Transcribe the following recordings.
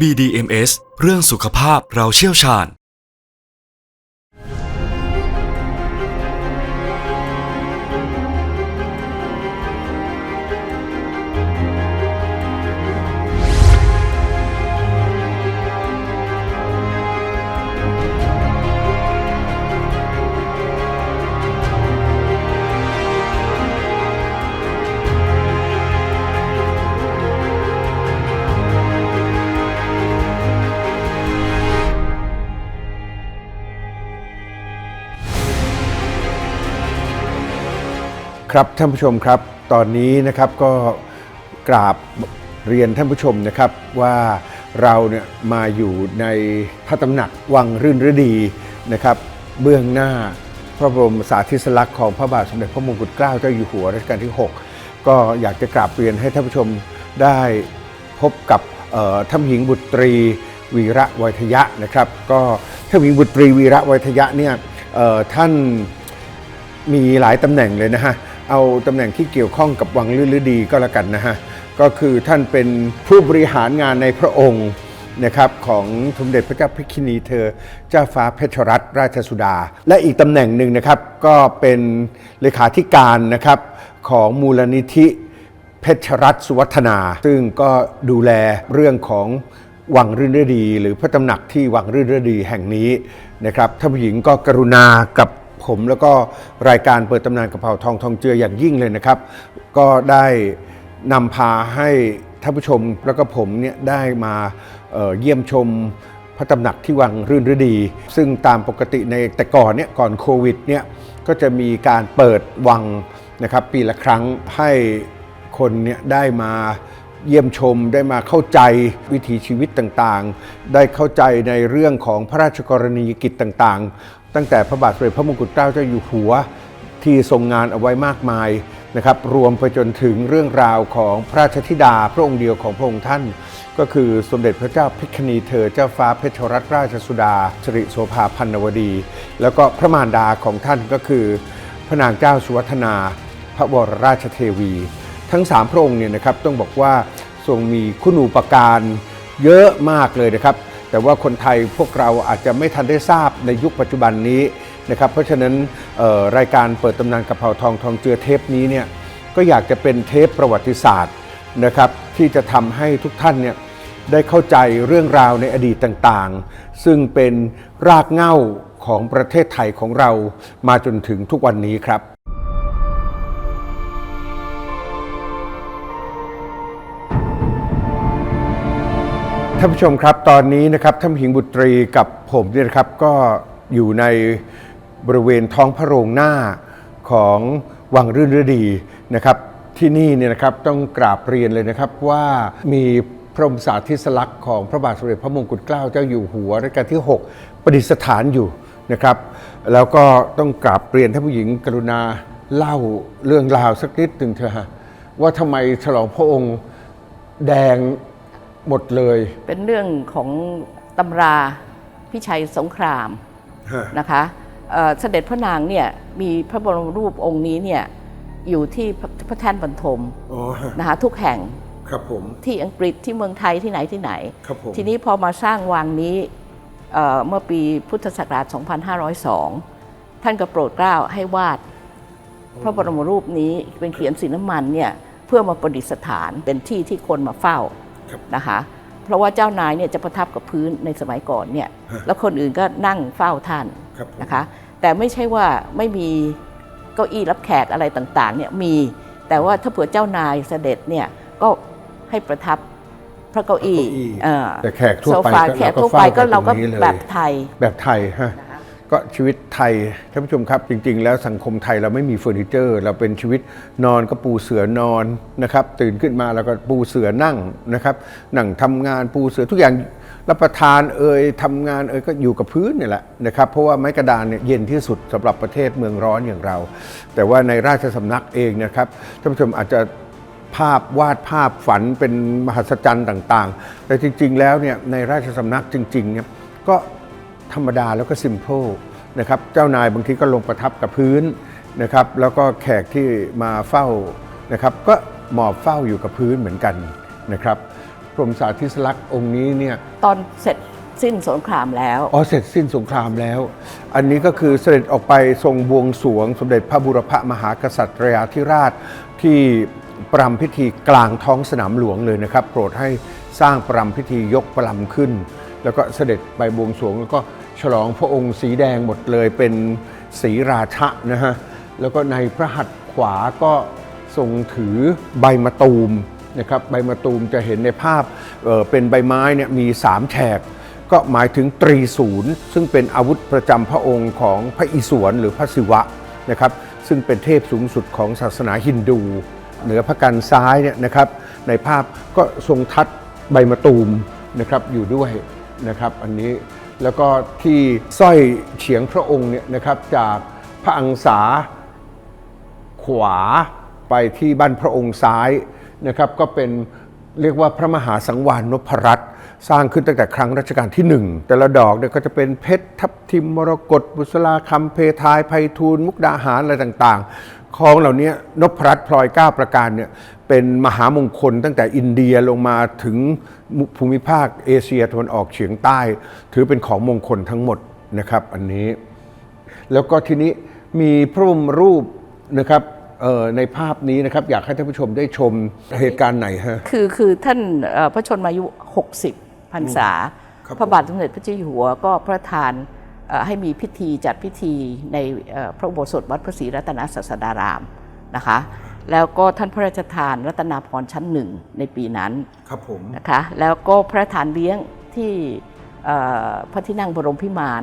BDMS เรื่องสุขภาพเราเชี่ยวชาญ ครับท่านผู้ชมครับ ตอนนี้นะครับก็กราบเรียนท่านผู้ชมนะครับว่าเราเนี่ยมาอยู่ในพระตำหนักวังรื่นฤดีนะครับ เบื้องหน้าพระบรมสาธิสลักษณ์ของพระบาทสมเด็จพระมงกุฎเกล้าเจ้าอยู่หัวรัชกาลที่ 6 ก็อยากจะกราบเรียนให้ท่านผู้ชมได้พบกับท่านหญิงบุตรีวีระไวยทยะนะครับ ก็ท่านหญิงบุตรีวีระไวยทยะเนี่ยท่านมีหลายตำแหน่งเลยนะฮะ เอาตำแหน่งที่เกี่ยวข้องกับวังลื่นฤดีก็แล้วกันนะฮะ ก็คือท่านเป็นผู้บริหารงานในพระองค์นะครับของสมเด็จพระเจ้าพิคินีเธอ เจ้าฟ้าเพชรรัตนราชสุดา และอีกตำแหน่งหนึ่งนะครับก็เป็นเลขาธิการนะครับของมูลนิธิเพชรรัตน์สุวัฒนา ซึ่งก็ดูแลเรื่องของวังรื่นฤดี หรือพระตำหนักที่วังรื่นฤดีแห่งนี้นะครับท่านผู้หญิงก็กรุณากับ ผมแล้วก็รายการเปิดตำนานกระเพราทองทองเจืออย่างยิ่งเลยนะครับ ก็ได้นำพาให้ท่านผู้ชมแล้วก็ผมเนี่ยได้มาเเยี่ยมชมพระตำหนักที่วังรื่นฤดี ซึ่งตามปกติในแต่ก่อนเนี่ยก่อนโควิดเนี่ยก็จะมีการเปิดวังนะครับปีละครั้งให้คนเนี่ยได้มาเยี่ยมชมได้มาเข้าใจวิถีชีวิตต่างๆ ได้เข้าใจในเรื่องของพระราชกรณียกิจต่างๆ ตั้งแต่พระบาทสมเด็จพระมงกุฎเกล้าเจ้าอยู่หัวที่ทรงงานเอาไว้มากมายนะครับ รวมไปจนถึงเรื่องราวของพระราชธิดาพระองค์เดียวของพระองค์ท่าน ก็คือสมเด็จพระเจ้าพิคณีเธอเจ้าฟ้าเพชรรัตนราชสุดาสิริโสภาพันนวดี แล้วก็พระมารดาของท่านก็คือ พระนางเจ้าสุวัฒนา พระวรราชเทวี ทั้งสามพระองค์เนี่ยนะครับต้องบอกว่าทรงมีคุณูปการเยอะมากเลยนะครับ แต่ว่าคนไทยพวกเราอาจจะไม่ทันได้ทราบในยุคปัจจุบันนี้นะครับเพราะฉะนั้นรายการเปิดตำนานกะเพราทองทองเจือเทปนี้เนี่ยก็อยากจะเป็นเทปประวัติศาสตร์นะครับที่จะทำให้ทุกท่านเนี่ยได้เข้าใจเรื่องราวในอดีตต่างๆ ซึ่งเป็นรากเหง้าของประเทศไทยของเรามาจนถึงทุกวันนี้ครับ ท่านผู้ชมครับตอนนี้นะครับท่านหญิงบุตรีกับผมเนี่ยนะครับก็อยู่ในบริเวณท้องพระโรงหน้าของวังรื่นฤดีนะครับ ที่นี่เนี่ยนะครับต้องกราบเรียนเลยนะครับว่ามีพระบรมสาธิสลักษณ์ของพระบาทสมเด็จพระมงกุฎเกล้าเจ้าอยู่หัวรัชกาลที่ 6 ประดิษฐานอยู่นะครับ แล้วก็ต้องกราบเรียนท่านผู้หญิงกรุณาเล่าเรื่องราวสักนิดหนึ่งเถอะฮะว่าทำไมฉลองพระองค์แดง หมดเลย เป็นเรื่องของตำราพิชัยสงครามฮะนะคะเอ่อเสด็จพระนางเนี่ยมีพระบรมรูปองค์นี้เนี่ยอยู่ที่พระพระแท่นบรรทมอ๋อฮะนะคะทุกแห่งครับผมที่อังกฤษที่เมืองไทยที่ไหนที่ไหนครับผมทีนี้พอมาสร้างวังนี้เอ่อเมื่อปีพุทธศักราช 2502 ท่านก็โปรดเกล้าให้วาด พระบรมรูปนี้เป็นเขียนสีน้ำมันเนี่ยเพื่อมาประดิษฐานเป็นที่ที่คนมาเฝ้าครับ นะคะเพราะว่าเจ้านายเนี่ยจะประทับกับพื้นในสมัยก่อนเนี่ยฮะแล้วคนอื่นก็นั่งเฝ้าท่านครับผมนะคะ แต่ไม่ใช่ว่าไม่มีเก้าอี้รับแขกอะไรต่างๆเนี่ยมีแต่ว่าถ้าเผื่อเจ้านายเสด็จเนี่ยก็ให้ประทับพระเก้าอี้เก้าอี้เอ่อแต่แขกทั่วโซไปฟาก็แขกทั่วไปก็เราก็ตงนี้ลยแบบไทยแบบไทยฮะ ก็ชีวิตไทยท่านผู้ชมครับ จริง ๆ แล้วสังคมไทยเราไม่มีเฟอร์นิเจอร์ เราเป็นชีวิตนอนก็ปูเสือนอนนะครับ ตื่นขึ้นมาแล้วก็ปูเสือนั่งนะครับนั่งทำงานปูเสือทุกอย่างรับประทานเอ่ยทำงานเอ่ยก็อยู่กับพื้นเนี่ยแหละนะครับเพราะว่าไม้กระดานเนี่ยเย็นที่สุดสำหรับประเทศเมืองร้อนอย่างเรา แต่ว่าในราชสำนักเองนะครับท่านผู้ชมอาจจะภาพวาดภาพฝันเป็นมหัศจรรย์ต่าง ๆ แต่จริง ๆ แล้วเนี่ยในราชสำนักจริงๆเนี่ยก็ รรมดาแล้วก็ซิมโพลนะครับเจ้านายบางทีก็ลงประทับกับพื้นนะครับแล้วก็แขกที่มาเฝ้านะครับก็หมอบเฝ้าอยู่กับพื้นเหมือนกันนะครับรมสาธิสลักษณ์องค์นี้เนี่ยตอนเสร็จสิ้นสงครามแล้ว อ๋อเสร็จสิ้นสงครามแล้ว อันนี้ก็คือเสด็จออกไปทรงบวงสรวง สมเด็จพระบุรพมหากษัตริยาธิราชที่ปรำพิธีกลางท้องสนามหลวงเลยนะครับ โปรดให้สร้างปรำพิธียกปรำขึ้น แล้วก็เสด็จไปบวงสรวงแล้วก็ ฉลองพระองค์สีแดงหมดเลยเป็นสีราชะนะฮะแล้วก็ในพระหัตถ์ขวาก็ทรงถือใบมะตูมนะครับใบมะตูมจะเห็นในภาพเออเป็นใบไม้เนี่ยมีสามแฉกก็หมายถึงตรีศูนย์ ซึ่งเป็นอาวุธประจำพระองค์ของพระอิศวรหรือพระศิวะนะครับซึ่งเป็นเทพสูงสุดของศาสนาฮินดู เหนือพระกันซ้ายเนี่ยนะครับในภาพก็ทรงทัดใบมะตูมนะครับอยู่ด้วยนะครับอันนี้ แล้วก็ที่สร้อยเฉียงพระองค์เนี่ยนะครับจากพระอังสาขวาไปที่บ้านพระองค์ซ้ายนะครับก็เป็นเรียกว่าพระมหาสังวานนพรัตน์สร้างขึ้นตั้งแต่ครั้งรัชกาลที่หนึ่งแต่ละดอกเนี่ยก็จะเป็นเพชรทับทิมมรกตบุษราคำเพทายไพฑูรย์มุกดาหารอะไรต่างๆ ของเหล่านี้นพรัตน์พลอยเก้าประการเนี่ย เป็นมหามงคลตั้งแต่อินเดียลงมาถึงภูมิภาคเอเชียตะวันออกเฉียงใต้ ถือเป็นของมงคลทั้งหมดนะครับ อันนี้ แล้วก็ทีนี้มีพระบรมรูปนะครับเอ่อในภาพนี้นะครับ อยากให้ท่านผู้ชมได้ชมเหตุการณ์ไหนฮะคือคือท่านเอ่อพระชนมายุ 60พรรษาครับพระบาทสมเด็จพระเจ้าอยู่หัวก็พระทานเอ่อให้มีพิธีจัดพิธีในเอ่อพระอุโบสถวัดพระศรีรัตนศาสดารามนะคะ แล้วก็ท่านพระราชทานรัตนาพรชั้นหนึ่งในปีนั้นครับผมนะคะแล้วก็พระราชทานเลี้ยงที่เอ่อพระที่นั่งบรมพิมาน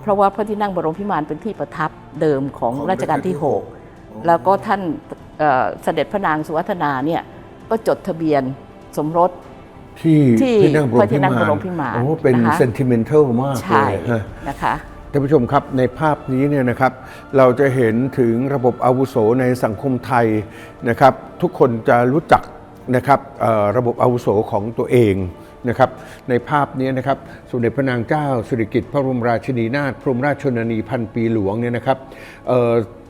เพราะว่าพระที่นั่งบรมพิมานเป็นที่ประทับเดิมของของรัชกาลที่รัชกาลที่หก6แล้วก็ท่านเอ่อเสด็จพระนางสุวัฒนาเนี่ยก็จดทะเบียนสมรสที่ที่ที่นั่งบรพมระที่พินั่งมาบนรมพิมานโอ้เป็นนะคะเซนติเมนทัลมากเลใช่ยฮะนะคะ ท่านผู้ชมครับในภาพนี้เนี่ยนะครับเราจะเห็นถึงระบบอาวุโสในสังคมไทยนะครับทุกคนจะรู้จักนะครับระบบอาวุโสของตัวเองนะครับในภาพนี้นะครับสมเด็จพระนางเจ้าสิริกิติ์พระบรมราชินีนาถพระบรมราชชนนีพันปีหลวงเนี่ยนะครับ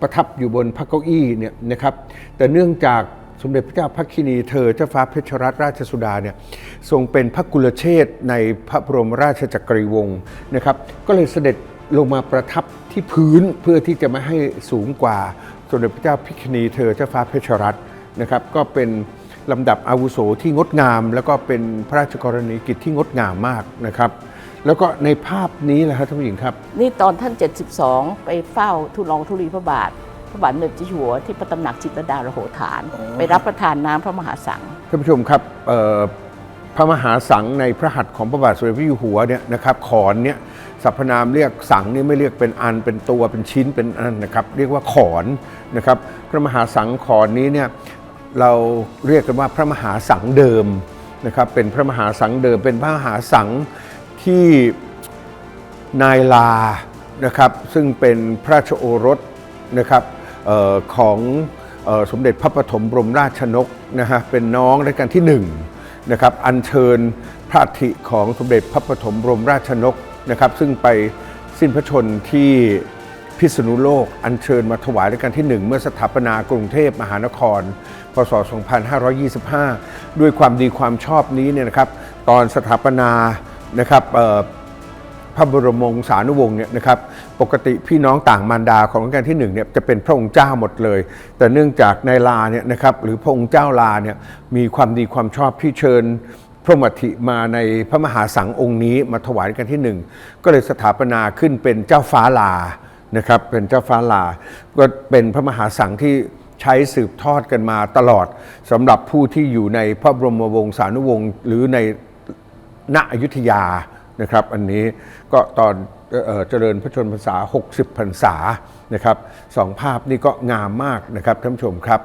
ประทับอยู่บนพระเก้าอี้เนี่ยนะครับแต่เนื่องจากสมเด็จพระเจ้าพักคินีเธอเจ้าฟ้าเพชรรัตนราชสุดาเนี่ยทรงเป็นพระกุลเชษในพระบรมราชจักรีวงศ์นะครับก็เลยเสด็จ ลงมาประทับที่พื้นเพื่อที่จะไม่ให้สูงกว่าสมเด็จพระเจ้าพิคณีเธอเจ้าฟ้าเพชรรัตน์นะครับก็เป็นลำดับอาวุโสที่งดงาม แล้วก็เป็นพระราชกรณียกิจที่งดงามมากนะครับ แล้วก็ในภาพนี้แหละครับท่านผู้หญิงครับ นี่ตอนท่าน 72 ไปเฝ้าทูลรองธุลีพระบาท พระบาทสมเด็จเจ้าอยู่หัวที่พระตำหนักจิตรลดาระโหฐาน ไปรับประทานน้ำพระมหาสังท่านผู้ชมครับเอ่อพระมหาสังในพระหัตถ์ของพระบาทสมเด็จพระเจ้าอยู่หัวเนี่ยนะครับขอนเนี่ย สรรพนามเรียกสังนี่ไม่เรียกเป็นอันเป็นตัวเป็นชิ้นเป็นอันนะครับ เรียกว่าขอนนะครับ พระมหาสังขอนนี้เนี่ยเราเรียกกันว่าพระมหาสังเดิมนะครับ เป็นพระมหาสังเดิม เป็นพระมหาสังที่นายลานะครับ ซึ่งเป็นพระราชโอรสนะครับออของออสมเด็จพระปฐมบรมราชนกนะฮะเป็นน้องรัชกาลที่หนึ่งนะครับอัญเชิญพระอัฐิของสมเด็จพระปฐมบรมราชนก นะครับ ซึ่งไปสิ้นพระชนที่พิษณุโลก อัญเชิญมาถวายรัชกาลที่หนึ่งเมื่อสถาปนากรุงเทพมหานคร พศ 2525 ด้วยความดีความชอบนี้เนี่ยนะครับ ตอนสถาปนานะครับพระบรมวงศานุวงศ์เนี่ยนะครับปกติพี่น้องต่างมารดาของรัชกาลที่หนึ่งเนี่ยจะเป็นพระองค์เจ้าหมดเลย แต่เนื่องจากในลาเนี่ยนะครับหรือพระองค์เจ้าลาเนี่ยมีความดีความชอบที่เชิญ พระมธิมาในพระมหาสังฆองค์นี้มาถวายกันที่หนึ่งก็เลยสถาปนาขึ้นเป็นเจ้าฟ้าลานะครับเป็นเจ้าฟ้าลา ก็เป็นพระมหาสังฆที่ใช้สืบทอดกันมาตลอดสำหรับผู้ที่อยู่ในพระบรมวงศานุวงศ์หรือในณอยุธยานะครับ อันนี้ก็ตอนเออเจริญพระชนพรรษา 60 พรรษานะครับสองภาพนี้ก็งามมากนะครับท่านผู้ชมครับ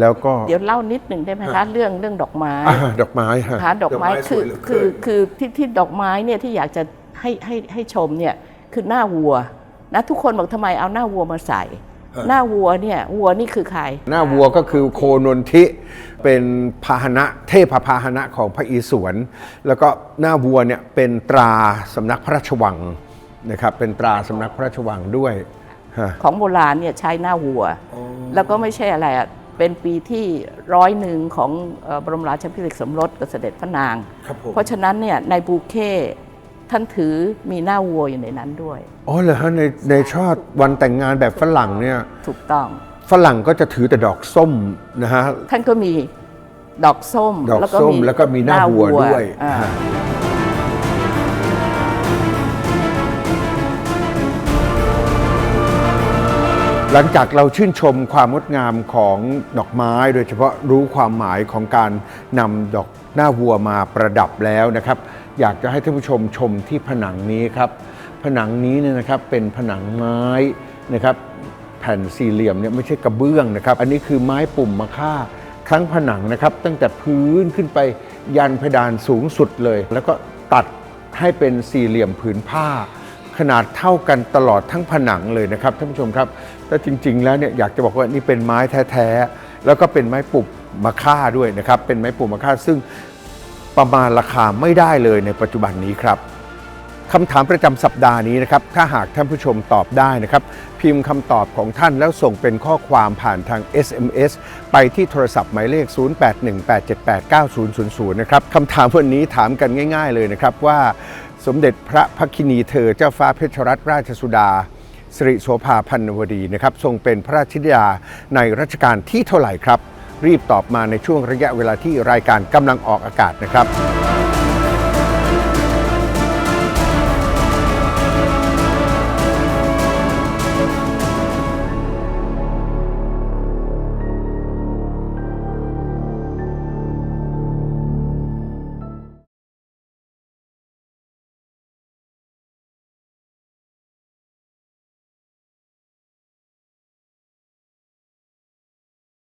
แล้วก็เดี๋ยวเล่านิดหนึ่งได้ไหมคะเรื่องเรื่องดอกไม้อ่าดอกไม้ฮะนะคะดอกไม้สคือวยเหลืคือเกินคือที่ที่ดอกไม้เนี่ยที่อยากจะให้ให้ให้ชมเนี่ยคือหน้าวัวนะทุกคนบอกทำไมเอาหน้าวัวมาใส่ หน้าวัวเนี่ยวัวนี่คือใคร หน้าวัวก็คือโคนนทิเป็นพาหนะเทพพาหนะของพระอิศวรแล้วก็หน้าวัวเนี่ยเป็นตราสำนักพระราชวังนะครับเป็นตราสำนักพระราชวังด้วยฮะของโบราณเนี่ยใช้หน้าวัว แล้วก็ไม่ใช่อะไรอะ เป็นปีที่ร้อยหนึ่งของเอ่อบรมราชาภิริกสมรสกับเสด็จพระนางครับผมเพราะฉะนั้นเนี่ยในบูเค่ท่านถือมีหน้าวัวอยู่ในนั้นด้วย อ๋อเหรอฮะในในชาติวันแต่งงานแบบฝรั่งเนี่ยถูกต้องฝรั่งก็จะถือแต่ดอกส้มนะฮะท่านก็มีดอกส้มดอกส้มแล้วก็มีหน้าวัวด้วย หลังจากเราชื่นชมความงดงามของดอกไม้ โดยเฉพาะรู้ความหมายของการนำดอกหน้าวัวมาประดับแล้วนะครับ อยากจะให้ท่านผู้ชมชมที่ผนังนี้ครับ ผนังนี้เนี่ยนะครับเป็นผนังไม้นะครับ แผ่นสี่เหลี่ยมเนี่ยไม่ใช่กระเบื้องนะครับ อันนี้คือไม้ปุ่มมะค่าทั้งผนังนะครับ ตั้งแต่พื้นขึ้นไปยันเพดานสูงสุดเลย แล้วก็ตัดให้เป็นสี่เหลี่ยมผืนผ้า ขนาดเท่ากันตลอดทั้งผนังเลยนะครับท่านผู้ชมครับแต่จริง ๆ แล้วเนี่ยอยากจะบอกว่านี่เป็นไม้แท้ๆแล้วก็เป็นไม้ปุบมะค่าด้วยนะครับ เป็นไม้ปุบมะค่าซึ่งประมาณราคาไม่ได้เลยในปัจจุบันนี้ครับคำถามประจำสัปดาห์นี้นะครับ ถ้าหากท่านผู้ชมตอบได้นะครับ พิมพ์คำตอบของท่านแล้วส่งเป็นข้อความผ่านทาง SMS ไปที่โทรศัพท์หมายเลข 0818789000 นะครับคำถามวันนี้ถามกันง่าย ๆ เลยนะครับว่า สมเด็จพระพักินีเธอเจ้าฟ้าเพชรรัตนราชสุดาสิริโสภาพันวดีนะครับทรงเป็นพระราชธิดาในรัชกาลที่เท่าไหร่ครับ รีบตอบมาในช่วงระยะเวลาที่รายการกำลังออกอากาศนะครับ